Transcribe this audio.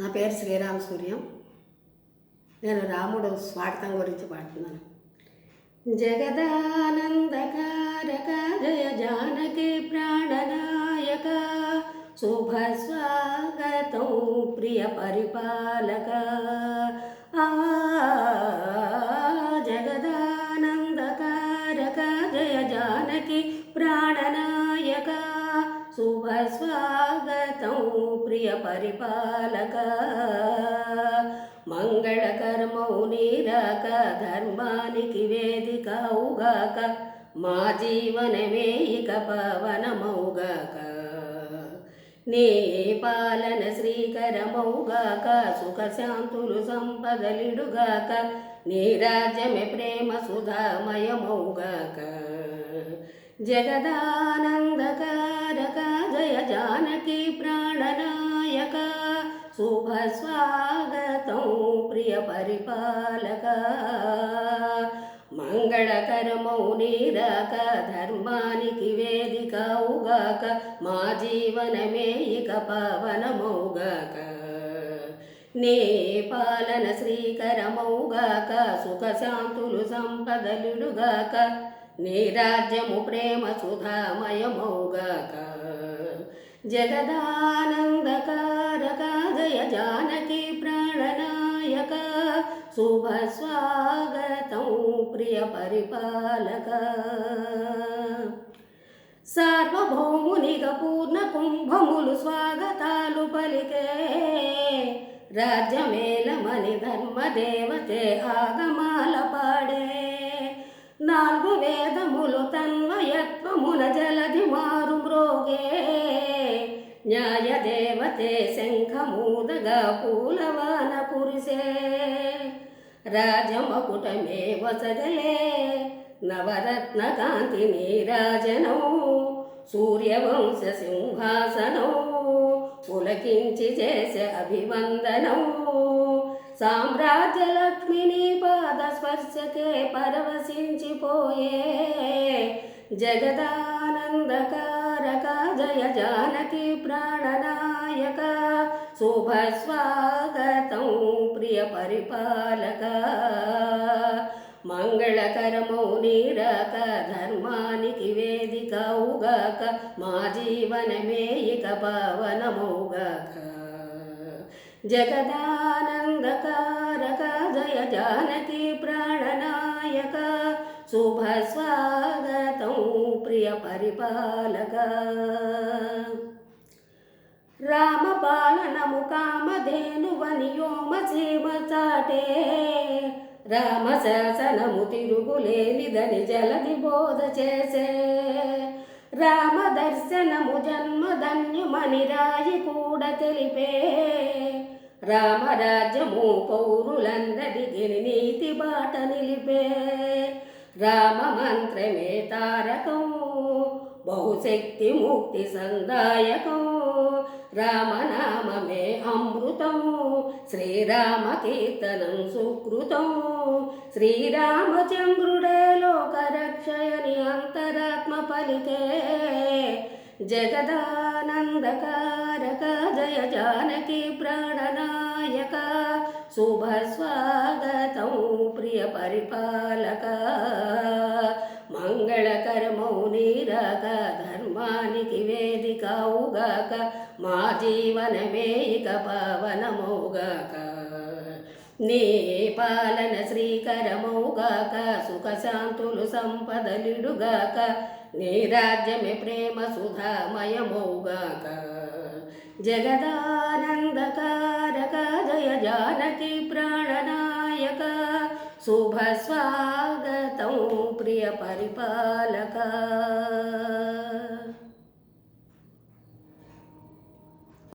నా పేరు శ్రీరామ సూర్యం. నేను రాముడు స్వాగతం గురించి పాడుతున్నాను. జగదానందకారక జయ జానకి ప్రాణనాయక శుభ స్వాగతం ప్రియ పరిపాలక. ఆ జగదానందకారక జయ జానకి ప్రాణనాయక శుభ స్వా ప్రియ పరిపాలక మంగళకర్మౌ నీరాక ధర్మానికి వేదిక అవుగాక మా జీవనమే ఇక పవనమౌగాక. నీ పాలన శ్రీకరమౌగాక సుఖశాంతులు సంపదలిడుగాక నీ రాజ్యమే ప్రేమ సుధామయమౌగాక. జగదానందకారక జయ జానకి ప్రాణనా ప్రాణనాయక శుభ స్వాగతం ప్రియ పరిపాలక. మంగళకరమౌ నీరాక ధర్మానికి వేదికవుగాక మా జీవనమే ఇక పవనమౌగాక. నీ పాలన శ్రీకరమౌగాక సుఖ శాంతులు సంపదలుడుగాక నీ రాజ్యము ప్రేమ సుధామయమౌగాక. జగదానందకా జయ జానకి ప్రాణనాయక శుభ స్వాగతం ప్రియ పరిపాలక. సార్వభౌమునిగ పూర్ణ కుంభములు స్వాగతాలు పలికే రాజ్యమేలమని ధర్మదేవతే ఆగమాల పాడే. నాలుగు వేదములు తన్వయత్వమున జలది మారు మ్రోగే న్యాయదేవ దేవతే శంఖమూదగా పూలవాన కురిసే. రాజమకుటమే వసగలే నవరత్న కాంతి నీరాజనం సూర్యవంశ సింహాసనం పులకించి చేసే అభివందనం. సామ్రాజ్య లక్ష్మిని పాద స్పర్శకే పరవశించిపోయే. జగదానందకా జయ జానకి ప్రాణనాయక శుభ స్వాగతం ప్రియ పరిపాలక మంగళకరమౌ నీరాక ధర్మానికి వేదికవుగాక మా జీవనమే ఇక పవనమౌగాక జగదానందకారక జయ జానకి ప్రాణనాయక శుభ స్వాగతం ప్రియ పరిపాలక. రామపాలనము కామధేనువని యోమ సీమ చాటే. రామ శాసనము తిరుగులేనిదని జలది బోధ చేసే. రామ దర్శనము జన్మధన్యమని రాయి కూడా తెలిపే. రామరాజ్యము పౌరులందరికీ నీతి బాట నిలిపే. రామ మంత్రమే తారకం బహుశక్తి ముక్తి సందాయకం రామనామే అమృతం శ్రీరామ కీర్తనం సుకృతం శ్రీరామచంద్రుడే లోకరక్షయని అంతరాత్మ ఫలితే జగదానందకారక జయ జానకి ప్రాణనాయక శుభస్వాగతం ప్రియ పరిపాలక మంగళకరమౌ నీరాక ధర్మానికి వేదికావుగాక మా జీవనమే ఇక పవనమౌగాక నీ పాలన శ్రీకరమౌగాక సుఖశాంతులు సంపదలిడుగాక నీ రాజ్యమే ప్రేమ సుధామయమౌగాక జగదానందకారక జయ జానకి ప్రాణనాయక శుభస్వాగత ప్రియ పరిపాలక.